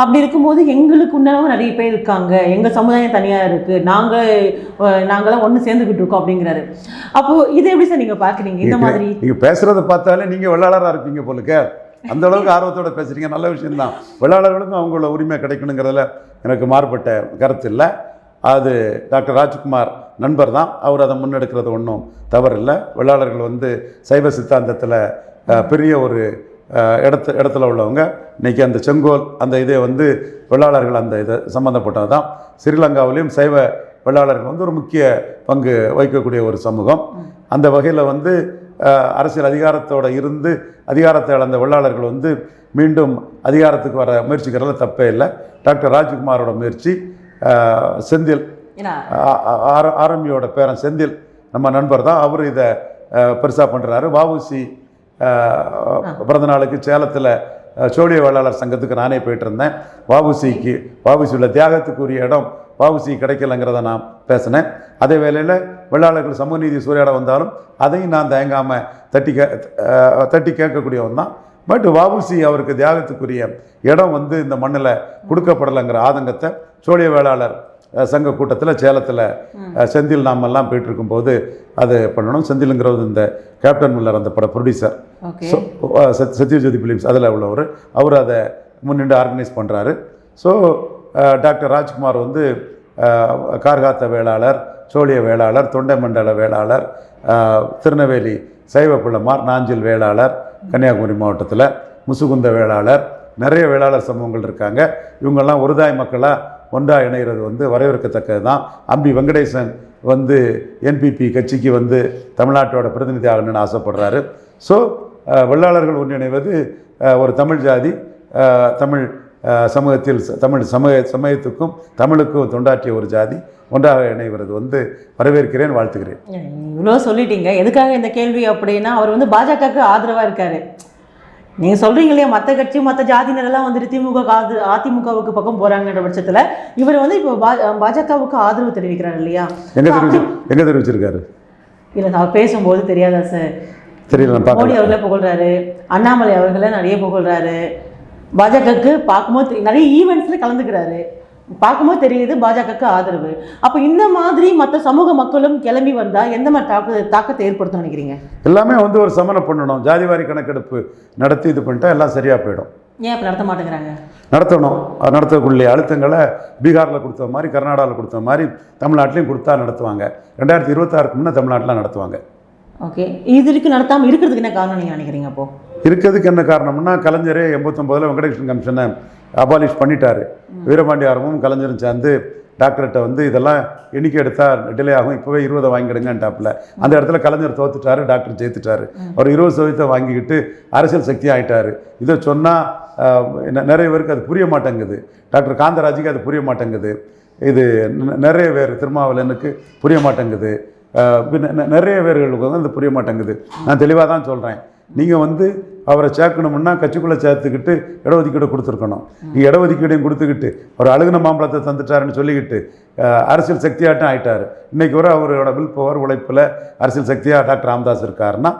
அப்படி இருக்கும்போது எங்களுக்கு உண்டானவங்க நிறைய பேர் இருக்காங்க. எங்கள் சமுதாயம் தனியாக இருக்குது நாங்கள் நாங்களாம் ஒன்று சேர்ந்துக்கிட்டு இருக்கோம் அப்படிங்கிறாரு. அப்போது இதை எப்படி சார் நீங்கள் பார்க்குறீங்க? இந்த மாதிரி நீங்க பேசுறத பார்த்தாலே நீங்க வெள்ளாளராக இருப்பீங்க போலுக்க அந்த அளவுக்கு ஆர்வத்தோட பேசுறீங்க. நல்ல விஷயம்தான். வெள்ளாளர்களுக்கும் அவங்களோட உரிமை கிடைக்கணுங்கிறதுல எனக்கு மாறுபட்ட கருத்து இல்லை. அது டாக்டர் ராஜ்குமார் நண்பர் தான் அவர் அதை முன்னெடுக்கிறது ஒன்றும் தவறில்லை. வெள்ளாளர்கள் வந்து சைவ சித்தாந்தத்தில் பெரிய ஒரு இடத்து இடத்துல உள்ளவங்க. இன்னைக்கு அந்த செங்கோல் அந்த இதே வந்து வெள்ளாளர்கள் அந்த இதை சம்மந்தப்பட்டது தான் ஸ்ரீலங்காவிலையும் சைவ வெள்ளாளர்கள் வந்து ஒரு முக்கிய பங்கு வகிக்கக்கூடிய ஒரு சமூகம். அந்த வகையில் வந்து அரசியல் அதிகாரத்தோட இருந்து அதிகாரத்தை இழந்த வெள்ளாளர்கள் வந்து மீண்டும் அதிகாரத்துக்கு வர முயற்சிக்கிறதுல தப்பே இல்லை. டாக்டர் ராஜ்குமாரோட முயற்சி செந்தில் ஆர்எம்யோட பேரன் செந்தில் நம்ம நண்பர் தான் அவர் இதை பெருசாக பண்ணுறாரு வஉசி பிறந்த நாளுக்கு சேலத்தில் சோழிய வேளாளர் சங்கத்துக்கு நானே போயிட்டு இருந்தேன். வஉசிக்கு வஉசி உள்ள தியாகத்துக்குரிய இடம் வஉசி கிடைக்கலங்கிறத நான் பேசினேன். அதே வேளையில் வெள்ளாளர்கள் சமூக நீதி சூறையாட வந்தாலும் அதையும் நான் தயங்காமல் தட்டி கே தட்டி கேட்கக்கூடியவன் தான். பட் வஉசி அவருக்கு தியாகத்துக்குரிய இடம் வந்து இந்த மண்ணில் கொடுக்கப்படலைங்கிற ஆதங்கத்தை சோழிய வேளாளர் சங்க கூட்டத்தில் சேலத்தில் செந்தில் நாமெல்லாம் போயிட்டு இருக்கும்போது அது பண்ணணும். செந்திலுங்கிறது இந்த கேப்டன் மில்லர் அந்த பட ப்ரொடியூசர் ஸோ சத் சத்யஜோதி ஃபிலிம்ஸ் அதில் உள்ளவர். அவர் அதை முன்னின்று ஆர்கனைஸ் பண்ணுறாரு ஸோ டாக்டர் ராஜ்குமார் வந்து கார்காத்த வேளாளர் சோழிய வேளாளர் தொண்டை மண்டல வேளாளர் திருநெல்வேலி சைவ பிள்ளைமார் நாஞ்சில் வேளாளர் கன்னியாகுமரி மாவட்டத்தில் முசுகுந்த வேளாளர் நிறைய வேளாளர் சமூகங்கள் இருக்காங்க. இவங்கெல்லாம் ஒருதாய் மக்களாக ஒன்றா இணைகிறது வந்து வரவேற்கத்தக்கது தான் அம்பி வெங்கடேசன் வந்து என்பிபி கட்சிக்கு வந்து தமிழ்நாட்டோட பிரதிநிதி ஆகணும்னு ஆசைப்படுறாரு ஸோ வெள்ளாளர்கள் ஒன்றிணைவது ஒரு தமிழ் ஜாதி தமிழ் சமூகத்தில் தமிழ் சமய சமயத்துக்கும் தமிழுக்கும் தொண்டாற்றிய ஒரு ஜாதி. ஒன்றாக இணைவது வந்து வரவேற்கிறேன் வாழ்த்துகிறேன். இவ்வளோ சொல்லிட்டீங்க. எதுக்காக இந்த கேள்வி அப்படின்னா அவர் வந்து பாஜகவுக்கு ஆதரவாக இருக்காரு. நீங்கள் சொல்கிறீங்க இல்லையா மற்ற கட்சி மற்ற ஜாதியினரெல்லாம் வந்துட்டு திமுக ஆது அதிமுகவுக்கு பக்கம் போகிறாங்கன்ற பட்சத்தில் இவர் வந்து இப்போ பா பாஜகவுக்கு ஆதரவு தெரிவிக்கிறார் இல்லையா? எங்கே தெரிவிச்சு எங்கே தெரிவிச்சிருக்காரு? இல்லை அவர் பேசும்போது தெரியாதா சார்? தெரியல நான் மோடி அவர்களை புகழ்றாரு. அண்ணாமலை அவர்களை நிறைய புகழ்றாரு. பாஜகவுக்கு பார்க்கும்போது நிறைய ஈவெண்ட்ஸில் கலந்துக்கிறாரு. பார்க்கும்போது தெரியுது பாஜகவுக்கு ஆதரவு. அப்போ இந்த மாதிரி மற்ற சமூக மக்களும் கிளம்பி வந்தால் எந்த மாதிரி தாக்க தாக்கத்தை ஏற்படுத்தும் நினைக்கிறீங்க? எல்லாமே வந்து ஒரு சமனம் பண்ணணும் ஜாதிவாரி கணக்கெடுப்பு நடத்தி இது பண்ணிட்டா எல்லாம் சரியாக போயிடும். ஏன் அப்போ நடத்த மாட்டேங்கிறாங்க? நடத்தணும். அது நடத்தக்கூடிய அழுத்தங்களை பீகாரில் கொடுத்த மாதிரி கர்நாடகாவில் கொடுத்த மாதிரி தமிழ்நாட்டிலையும் கொடுத்தா நடத்துவாங்க. ரெண்டாயிரத்தி இருபத்தாறுக்கு முன்னே தமிழ்நாட்டில் நடத்துவாங்க. ஓகே. இது இருக்கு நடத்தாமல் இருக்கிறதுக்கு என்ன காரணம் நீங்கள் நினைக்கிறீங்க அப்போ? இருக்கிறதுக்கு என்ன காரணம்னா கலைஞரே எண்பத்தொம்போதில் வெங்கடேஷன் கமிஷனை அபாலிஷ் பண்ணிட்டாரு. வீரபாண்டி ஆரமும் கலைஞரும் சேர்ந்து டாக்டர்கிட்ட வந்து இதெல்லாம் எண்ணிக்கை எடுத்தால் டிலே ஆகும் இப்போவே இருபதை வாங்கிடுங்கன்ட்டாப்புல. அந்த இடத்துல கலைஞர் தோத்துட்டாரு டாக்டர் ஜெயித்துட்டாரு. அவர் இருபது சதவீதத்தை வாங்கிக்கிட்டு அரசியல் சக்தி ஆயிட்டாரு. இதை சொன்னால் நிறைய பேருக்கு அது புரிய மாட்டேங்குது. டாக்டர் காந்தராஜுக்கு அது புரிய மாட்டேங்குது. இது நிறைய பேர் திருமாவளவனுக்கு புரிய மாட்டேங்குது. நிறைய பேர்களுக்கு வந்து அது புரிய மாட்டேங்குது. நான் தெளிவாக தான் சொல்கிறேன் நீங்கள் வந்து அவரை சேர்க்கணும்னா கட்சிக்குள்ளே சேர்த்துக்கிட்டு இடஒதுக்கீடு கொடுத்துருக்கணும். நீங்கள் இடஒதுக்கீடையும் கொடுத்துக்கிட்டு அவர் அழுகுன மாம்பழத்தை தந்துட்டாருன்னு சொல்லிக்கிட்டு அரசியல் சக்தியாட்டம் ஆயிட்டார். இன்னைக்கு வரை அவரோட வில் பவர் உழைப்பில் அரசியல் சக்தியாக டாக்டர் ராமதாஸ் இருக்காருன்னா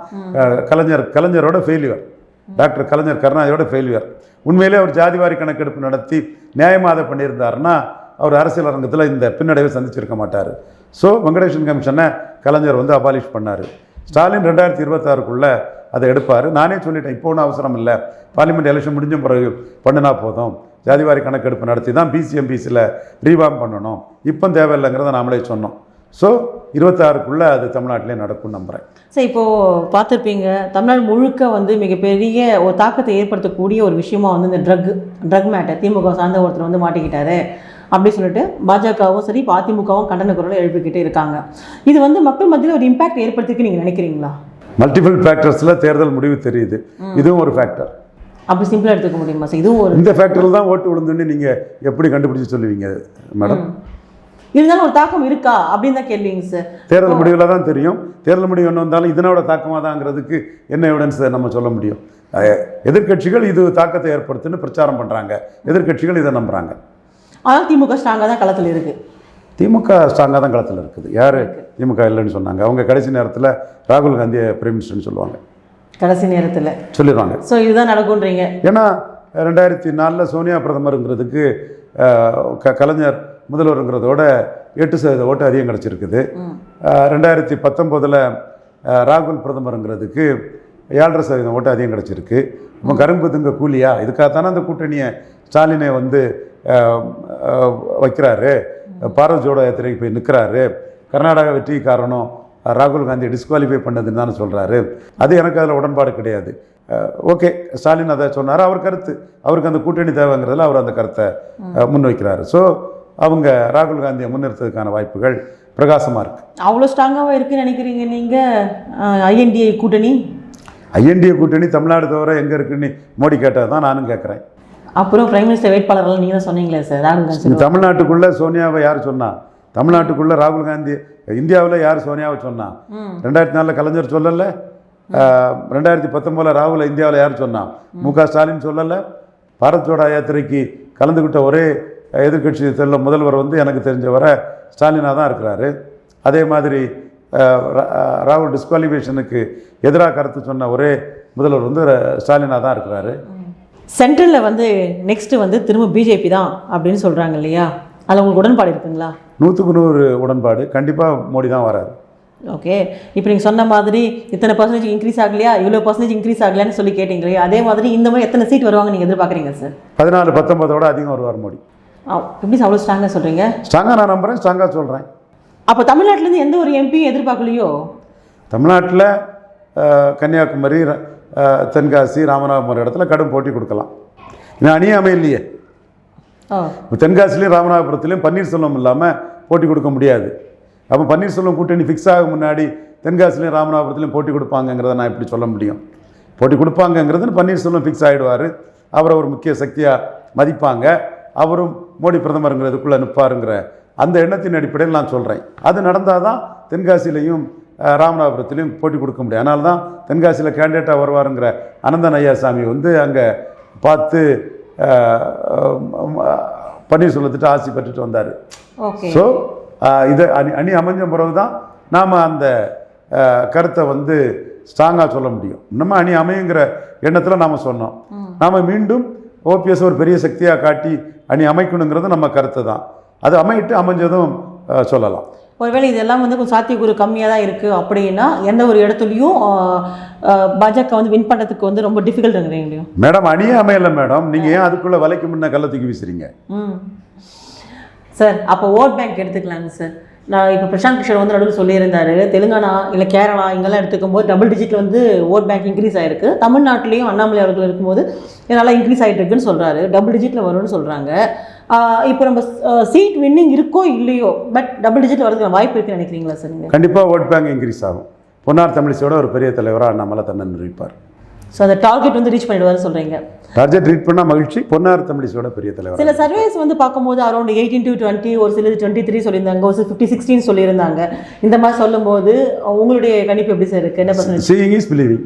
கலைஞர் கலைஞரோட ஃபெயிலியர் டாக்டர் கலைஞர் கருணாநிதியோட ஃபெயிலியர் உண்மையிலே அவர் ஜாதிவாரி கணக்கெடுப்பு நடத்தி நியாயமாக அதை பண்ணியிருந்தாருன்னா அவர் அரசியல் அரங்கத்தில் இந்த பின்னடைவை சந்திச்சிருக்க மாட்டார். ஸோ வெங்கடேஷன் கமிஷனை கலைஞர் வந்து அபாலிஷ் பண்ணார். ஸ்டாலின் ரெண்டாயிரத்தி இருபத்தாறுக்குள்ளே அதை எடுப்பார். நானே சொல்லிட்டேன் இப்போ ஒன்றும் அவசரம் இல்லை. பார்லிமெண்ட் எலெக்ஷன் முடிஞ்ச பிறகு பண்ணினா போதும். ஜாதிவாரி கணக்கெடுப்பு நடத்தி தான் பிசிஎம்பிசியில் ரீவாம் பண்ணணும். இப்போ தேவையில்லைங்கிறத நாமளே சொன்னோம். ஸோ இருபத்தாறுக்குள்ளே அது தமிழ்நாட்டிலே நடக்கும் நம்புகிறேன் சார் இப்போது பார்த்துருப்பீங்க தமிழ்நாடு முழுக்க வந்து மிகப்பெரிய ஒரு தாக்கத்தை ஏற்படுத்தக்கூடிய ஒரு விஷயமா வந்து இந்த ட்ரக் ட்ரக் மேட்டர் திமுக சார்ந்த ஒருத்தர் வந்து மாட்டிக்கிட்டாரு அப்படி சொல்லிட்டு பாஜகவும் சரி அதிமுகவும் கண்டன குரலை எழுப்பிக்கிட்டே இருக்காங்க. இது வந்து மக்கள் மத்தியில் ஒரு இம்பாக்ட் ஏற்படுத்திருக்கு நீங்கள் நினைக்கிறீங்களா? மல்டிபிள் ஃபேக்டர்ஸில் தேர்தல் முடிவு தெரியுது. இதுவும் ஒரு ஃபேக்டர் அப்படி சிம்பிளாக எடுத்துக்க முடியுமா சார் இதுவும் ஒரு இந்த ஃபேக்டரில் தான் ஓட்டு விழுந்துன்னு நீங்கள் எப்படி கண்டுபிடிச்சு சொல்லுவீங்க மேடம் இருந்தாலும் ஒரு தாக்கம் இருக்கா? அப்படின்னு தான் கேள்விங்க சார் தேர்தல் முடிவில் தான் தெரியும். தேர்தல் முடிவு என்ன வந்தாலும் இதனோட தாக்கமாக தாங்கிறதுக்கு என்ன எவிடன்ஸ் நம்ம சொல்ல முடியும்? அஹ், எதிர்க்கட்சிகள் இது தாக்கத்தை ஏற்படுத்துன்னு பிரச்சாரம் பண்ணுறாங்க எதிர்க்கட்சிகள் இதை நம்புகிறாங்க ஆனால் திமுக ஸ்ட்ராங்காக தான் களத்தில் இருக்குது திமுக ஸ்ட்ராங்காக தான் களத்தில் இருக்குது. யார் திமுக இல்லைன்னு சொன்னாங்க. அவங்க கடைசி நேரத்தில் ராகுல் காந்தியை பிரைம் மினிஸ்டர்னு சொல்லுவாங்க. கடைசி நேரத்தில். சொல்லிடுவாங்க. ஸோ இதுதான் நடக்கும்ன்றீங்க? ஏன்னா ரெண்டாயிரத்தி நாலில் சோனியா பிரதமருங்கிறதுக்கு க கலைஞர் முதல்வருங்கிறதோட எட்டு சதவீத ஓட்டு அதிகம் கிடச்சிருக்குது. ரெண்டாயிரத்தி பத்தொம்போதில் ராகுல் பிரதமருங்கிறதுக்கு ஏழரை சதவீதம் ஓட்டு அதிகம் கிடச்சிருக்கு. இப்போ கரும்பு திங்க கூலியா? இதுக்காகத்தானே அந்த கூட்டணியை ஸ்டாலினை வந்து வைக்கிறாரு. பாரத் ஜோடோ யாத்திரைக்கு போய் நிற்கிறாரு கர்நாடகா வெற்றி காரணம் ராகுல் காந்தி டிஸ்குவாலிஃபை பண்ணதுன்னு தானே சொல்கிறாரு அது எனக்கு அதில் உடன்பாடு கிடையாது. ஓகே ஸ்டாலின் அதை சொன்னார். அவர் கருத்து. அவருக்கு அந்த கூட்டணி தேவைங்கிறதுல அவர் அந்த கருத்தை முன்வைக்கிறாரு. ஸோ அவங்க ராகுல் காந்தியை முன்னிறுத்ததுக்கான வாய்ப்புகள் பிரகாசமாக இருக்குது அவ்வளோ ஸ்ட்ராங்காக இருக்குன்னு நினைக்கிறீங்க நீங்கள் ஐஎன்டிஐ கூட்டணி? ஐஎன்டிஏ கூட்டணி தமிழ்நாடு தவிர எங்கே இருக்குன்னு மோடி கேட்டது தான் நானும் கேட்குறேன் அப்புறம் பிரைம் மினிஸ்டர் வேட்பாளர்கள் நீங்கள் சொன்னீங்களே சார் ராகுல் தமிழ்நாட்டுக்குள்ளே சோனியாவை யார் சொன்னா? தமிழ்நாட்டுக்குள்ளே ராகுல் காந்தி இந்தியாவில் யார் சோனியாவை சொன்னா? ரெண்டாயிரத்தி நாலில் கலைஞர் சொல்லலை. ரெண்டாயிரத்தி பத்தொம்போதில் ராகுல் இந்தியாவில் யார் சொன்னா? மு. க ஸ்டாலின் சொல்லலை. பாரத் ஜோடா யாத்திரைக்கு கலந்துக்கிட்ட ஒரே எதிர்க்கட்சி செல்ல முதல்வர் வந்து எனக்கு தெரிஞ்ச வரை ஸ்டாலினாக தான் இருக்கிறாரு. அதே மாதிரி ராகுல் டிஸ்குவாலிஃபிகேஷனுக்கு எதிராக கருத்து சொன்ன ஒரே முதல்வர் வந்து ஸ்டாலினாக தான் இருக்கிறாரு. சென்ட்ரலில் வந்து நெக்ஸ்ட் வந்து திரும்ப பிஜேபி தான் அப்படின்னு சொல்கிறாங்க இல்லையா? அதில் உங்களுக்கு உடன்பாடு இருக்குங்களா? நூற்றுக்கு நூறு உடன்பாடு. கண்டிப்பாக மோடி தான் வராரு. ஓகே இப்போ நீங்கள் சொன்ன மாதிரி இத்தனை பர்சன்டேஜ் இன்க்ரீஸ் ஆகலையா? இவ்வளோ பர்சன்டேஜ் இன்க்ரீஸ் ஆகலையான்னு சொல்லி கேட்டீங்க இல்லையா? அதே மாதிரி இந்த மாதிரி எத்தனை சீட் வருவாங்க நீங்கள் எதிர்பார்க்குறீங்க சார் பதினாலு பத்தொன்பதோட அதிகம் வருவார் மோடி. எப்படி அவ்வளோ ஸ்ட்ராங்காக சொல்கிறீங்க ஸ்ட்ராங்காக நான் நம்புகிறேன் ஸ்ட்ராங்காக சொல்கிறேன் அப்போ தமிழ்நாட்டிலேருந்து எந்த ஒரு எம்பியும் எதிர்பார்க்கலையோ? தமிழ்நாட்டில் கன்னியாகுமரி தென்காசி ராமநாதபுரம் இடத்துல கடும் போட்டி கொடுக்கலாம். இன்னும் அணியே அமையலையே ஓ இப்போ தென்காசிலையும் ராமநாதபுரத்துலையும் பன்னீர்செல்வம் இல்லாமல் போட்டி கொடுக்க முடியாது. அப்போ பன்னீர்செல்வம் கூட்டணி ஃபிக்ஸ் ஆக முன்னாடி தென்காசிலையும் ராமநாதபுரத்துலையும் போட்டி கொடுப்பாங்கங்கிறத நான் எப்படி சொல்ல முடியும்? போட்டி கொடுப்பாங்கங்கிறது பன்னீர்செல்வம் ஃபிக்ஸ் ஆகிடுவார் அவரை ஒரு முக்கிய சக்தியாக மதிப்பாங்க. அவரும் மோடி பிரதமருங்கிறதுக்குள்ளே நிற்பாருங்கிற அந்த எண்ணத்தின் அடிப்படையில் நான் சொல்கிறேன் அது நடந்தால் தான் தென்காசியிலையும் அஹ், ராமநாதபுரத்திலையும் போட்டி கொடுக்க முடியும். அதனால தான் தென்காசியில் கேண்டிடேட்டாக வருவாருங்கிற அனந்தன் ஐயாசாமி வந்து அங்கே பார்த்து அஹ், பன்னீர்செல்வத்திட்ட ஆசி பெற்றுட்டு வந்தார். ஸோ இது அணி அணி அமைஞ்ச பிறகு தான் நாம் அந்த கருத்தை வந்து ஸ்ட்ராங்காக சொல்ல முடியும். நம்ம அணி அமையுங்கிற எண்ணத்தில் நாம் சொன்னோம். நாம் மீண்டும் ஓபிஎஸ் ஒரு பெரிய சக்தியாக காட்டி அணி அமைக்கணுங்கிறது நம்ம கருத்து தான் அது அமையிட்டு அமைஞ்சதும் சொல்லலாம். ஒருவேளை இதெல்லாம் வந்து கொஞ்சம் சாத்தியக்கூறு கம்மியாக தான் இருக்குது அப்படின்னா எந்த ஒரு இடத்துலையும் பாஜக வந்து வின் பண்ணுறதுக்கு வந்து ரொம்ப டிஃபிகல்ட்டுங்கிறீங்களோ மேடம் அணியே அமையல மேடம். நீங்கள் ஏன் அதுக்குள்ளே வலைக்கு முன்ன கள்ள தூக்கி வீசுறீங்க? ம். சார் அப்போ ஓட் பேங்க் எடுத்துக்கலாங்க சார். நான் இப்போ பிரசாந்த் கிஷோர் வந்து நடுவில் சொல்லியிருந்தாரு தெலுங்கானா இல்லை கேரளா இங்கெல்லாம் எடுத்துக்கும் போது டபுள் டிஜிட்டில் வந்து ஓட் பேங்க் இன்க்ரீஸ் ஆயிருக்கு. தமிழ்நாட்டிலையும் அண்ணாமலை அவர்கள் இருக்கும்போது நல்லா இன்க்ரீஸ் ஆகிட்டு இருக்குன்னு சொல்கிறாரு டபுள் டிஜிட்டில் வரும்னு சொல்கிறாங்க இப்போ நம்ம சீட் வின்னிங் இருக்கோ இல்லையோ பட் டபுள் டிஜிட் வரதுக்கு வாய்ப்பு இருக்குன்னு நினைக்கிறீங்களா சார் நீங்கள் கண்டிப்பாக ஓட் பேங்க் இன்க்ரீஸ் ஆகும். பொன்னார் தமிழிசையோட ஒரு பெரிய தலைவராக அண்ணாமலை தன்னை நிரூபிப்பார். ஸோ அந்த டார்கெட் வந்து ரீச் பண்ணிடுவாருன்னு சொல்கிறீங்க டார்ஜெட் ரீட் பண்ணால் மகிழ்ச்சி பொன்னார் தமிழிசையோட பெரிய தலைவர். சில சர்வேஸ் வந்து பார்க்கும்போது அரௌண்ட் எயிட்டீன் டு டுவெண்ட்டி ஒரு சிலது டுவெண்ட்டி த்ரீ சொல்லியிருந்தாங்க ஒரு சில ஃபிஃப்டி சிக்ஸ்டின் சொல்லியிருந்தாங்க. இந்த மாதிரி சொல்லும்போது உங்களுடைய கணிப்பு எப்படி சார் இருக்குது என்ன percentage seeing is believing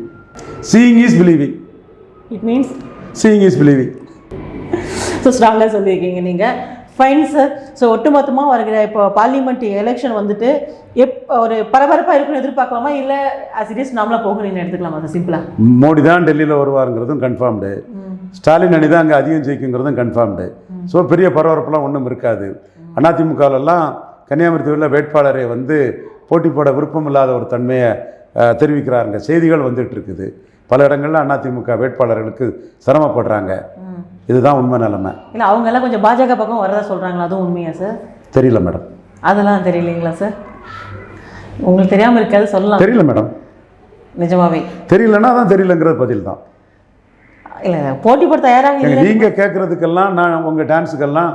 seeing is believing it means seeing is believing so ஸ்ட்ராங்காக சொல்லியிருக்கீங்க நீங்கள் ஃபைன் சார் ஸோ ஒட்டுமொத்தமாக வருகிற இப்போ பார்லிமெண்ட் எலெக்ஷன் வந்துட்டு எப் ஒரு பரபரப்பாக இருக்குன்னு எதிர்பார்க்கலாமா? இல்லை ஆஸ் இட் இஸ் நாமளாக போகணும்னு எடுத்துக்கலாமா? சார் சிம்பிளாக மோடி தான் டெல்லியில் வருவாருங்கிறதும் கன்ஃபார்ம்டு ஸ்டாலின் அணி தான் அங்கே அதிகம் ஜெயிக்குங்கிறதும் கன்ஃபார்ம்டு ஸோ பெரிய பரபரப்புலாம் ஒன்றும் இருக்காது. அதிமுகவிலலாம் கன்னியாகுமரி தொகுதியில் வேட்பாளரை வந்து போட்டி போட விருப்பம் இல்லாத ஒரு தன்மையை தெரிவிக்கிறாருங்க. செய்திகள் வந்துட்டு இருக்குது. பல இடங்களில் அதிமுக வேட்பாளர்களுக்கு சிரமப்படுறாங்க. இதுதான் உண்மை நிலைமை. இல்லை அவங்க எல்லாம் கொஞ்சம் பாஜக பக்கம் வரதா சொல்கிறாங்களா அதுவும் உண்மையா சார் தெரியல மேடம் அதெல்லாம் தெரியலைங்களா சார் உங்களுக்கு தெரியாமல் இருக்காது சொல்லலாம். தெரியல மேடம் நிஜமாவே. தெரியலன்னா அதான் தெரியலங்கிறது பதில் தான். இல்லை போட்டி போட தயாராக இல்லை நீங்கள் கேட்குறதுக்கெல்லாம் நான் உங்கள் டான்ஸுக்கெல்லாம்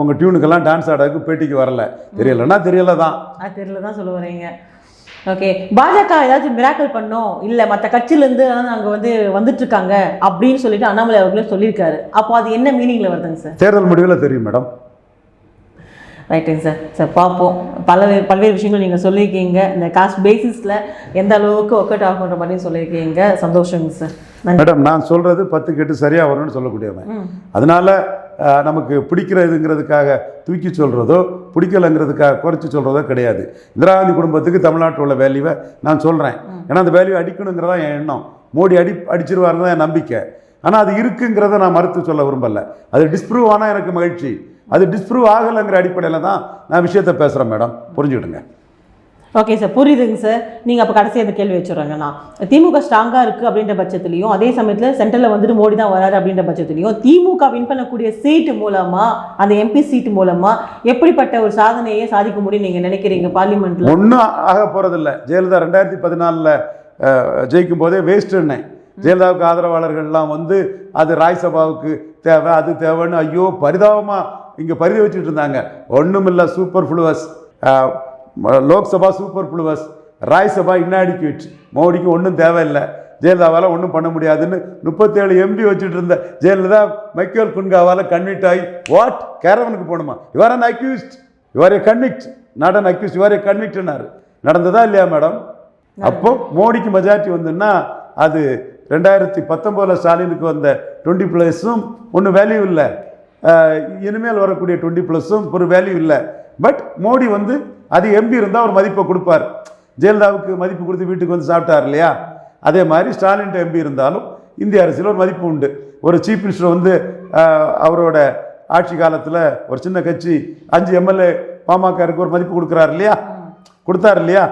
உங்கள் டியூனுக்கெல்லாம் டான்ஸ் ஆடறதுக்கு பேட்டிக்கு வரல. தெரியலன்னா தெரியல தான் தெரியல தான் சொல்ல வரீங்க. ஓகே பாஜக ஏதாச்சும் மிராக்கல் பண்ணோம். இல்லை மற்ற கட்சியிலேருந்து நாங்கள் வந்து வந்துட்டு இருக்காங்க அப்படின்னு சொல்லிட்டு அண்ணாமலை அவர்களே சொல்லியிருக்காரு. அப்போ அது என்ன மீனிங்கில் வருதுங்க சார் தேர்தல் முடிவில் தெரியும் மேடம் ரைட்டுங்க சார் சார் பார்ப்போம். பல பல்வேறு விஷயங்கள் நீங்கள் சொல்லியிருக்கீங்க. இந்த காஸ்ட் பேசிஸில் எந்த அளவுக்கு ஒர்க் அவுட் ஆகுன்ற மாதிரி சொல்லியிருக்கீங்க. சந்தோஷங்க சார் மேடம் நான் சொல்கிறது பத்து கெட்டு சரியாக வரும்னு சொல்லக்கூடியவன். அதனால நமக்கு பிடிக்கிறதுங்கிறதுக்காக தூக்கி சொல்கிறதோ பிடிக்கலைங்கிறதுக்காக குறைச்சி சொல்கிறதோ கிடையாது. இந்திரா காந்தி குடும்பத்துக்கு தமிழ்நாட்டில் உள்ள வேல்யூவை நான் சொல்கிறேன் ஏன்னா அந்த வேல்யூ அடிக்கணுங்கிறதா என் எண்ணம். மோடி அடி அடிச்சிருவாருன்னு தான் என் நம்பிக்கை. ஆனால் அது இருக்குங்கிறத நான் மறுத்து சொல்ல விரும்பல. அது டிஸ்ப்ரூவ் ஆனால் எனக்கு மகிழ்ச்சி. அது டிஸ்ப்ரூவ் ஆகலைங்கிற அடிப்படையில் தான் நான் விஷயத்தை பேசுகிறேன் மேடம். புரிஞ்சுக்கிடுங்க. ஓகே சார் புரியுதுங்க சார் நீங்கள் அப்போ கடைசி அந்த கேள்வி வச்சுடுறாங்கண்ணா திமுக ஸ்ட்ராங்காக இருக்குது அப்படின்ற பட்சத்துலையும் அதே சமயத்தில் சென்ட்ரலில் வந்துட்டு மோடி தான் வராரு அப்படின்ற பட்சத்துலையும் திமுக வின் பண்ணக்கூடிய சீட்டு மூலமாக அந்த எம்பி சீட்டு மூலமாக எப்படிப்பட்ட ஒரு சாதனையை சாதிக்க முடியும் நீங்கள் நினைக்கிறீங்க பார்லிமெண்ட்டில் ஒன்றும் ஆக போகிறதில்ல ஜெயலலிதா ரெண்டாயிரத்தி பதினாலில் ஜெயிக்கும் போதே வேஸ்ட்டுன்னே ஜெயலலிதாவுக்கு ஆதரவாளர்கள்லாம் வந்து அது ராஜ்சபாவுக்கு தேவை அது தேவைன்னு ஐயோ பரிதாபமாக இங்கே பரிதவிச்சுட்டு இருந்தாங்க. ஒன்றும் இல்லை superfluous Lok Sabha superfluous Rajya Sabha inadequate மோடிக்கு ஒன்றும் தேவையில்லை. ஜெயலலிதாவால் ஒன்றும் பண்ண முடியாதுன்னு முப்பத்தேழு எம்பி வச்சுட்டு இருந்த ஜெயலலிதா மைக்கேல் குன்காவால் கன்விட் ஆகி வாட் கேரவனுக்கு போகணுமா? You're an accused you're a convict not an accused you're a கன்விக்ட்னாரு நடந்ததா இல்லையா மேடம் அப்போ மோடிக்கு மெஜாரிட்டி வந்துன்னா அது ரெண்டாயிரத்தி பத்தொம்போதில் ஸ்டாலினுக்கு வந்த டுவெண்ட்டி ப்ளஸும் ஒன்றும் வேல்யூ இல்லை. இனிமேல் வரக்கூடிய டுவெண்ட்டி ப்ளஸும் ஒரு வேல்யூ இல்லை. பட் மோடி வந்து அது எம்பி இருந்தால் ஒரு மதிப்பை கொடுப்பார். ஜெயலலிதாவுக்கு மதிப்பு கொடுத்து வீட்டுக்கு வந்து சாப்பிட்டார் இல்லையா? அதே மாதிரி ஸ்டாலின் எம்பி இருந்தாலும் இந்திய அரசியல் ஒரு மதிப்பு உண்டு. ஒரு சீஃப் மினிஸ்டர் வந்து அவரோட ஆட்சி காலத்தில் ஒரு சின்ன கட்சி அஞ்சு எம்எல்ஏ பாமகருக்கு ஒரு மதிப்பு கொடுக்குறாரு இல்லையா? கொடுத்தாரு இல்லையா?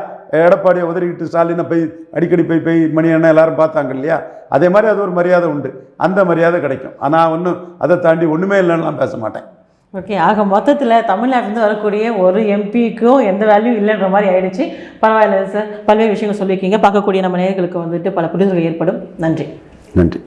எடப்பாடியை உதறிக்கிட்டு ஸ்டாலினை போய் அடிக்கடி போய் போய் மணி அண்ணன் எல்லாரும் பார்த்தாங்க இல்லையா? அதே மாதிரி அது ஒரு மரியாதை உண்டு. அந்த மரியாதை கிடைக்கும். ஆனால் ஒன்றும் அதை தாண்டி ஒன்றுமே இல்லைன்னு நான் பேச மாட்டேன். ஓகே ஆக மொத்தத்தில் தமிழ்நாட்டிலேருந்து வரக்கூடிய ஒரு எம்பிக்கும் எந்த வேல்யூ இல்லைன்ற மாதிரி ஆயிடுச்சு. பரவாயில்ல சார் பல்வேறு விஷயங்கள் சொல்லியிருக்கீங்க. பார்க்கக்கூடிய நம்ம நேர்களுக்கு வந்துட்டு பல புரிதல்கள் ஏற்படும். நன்றி. நன்றி.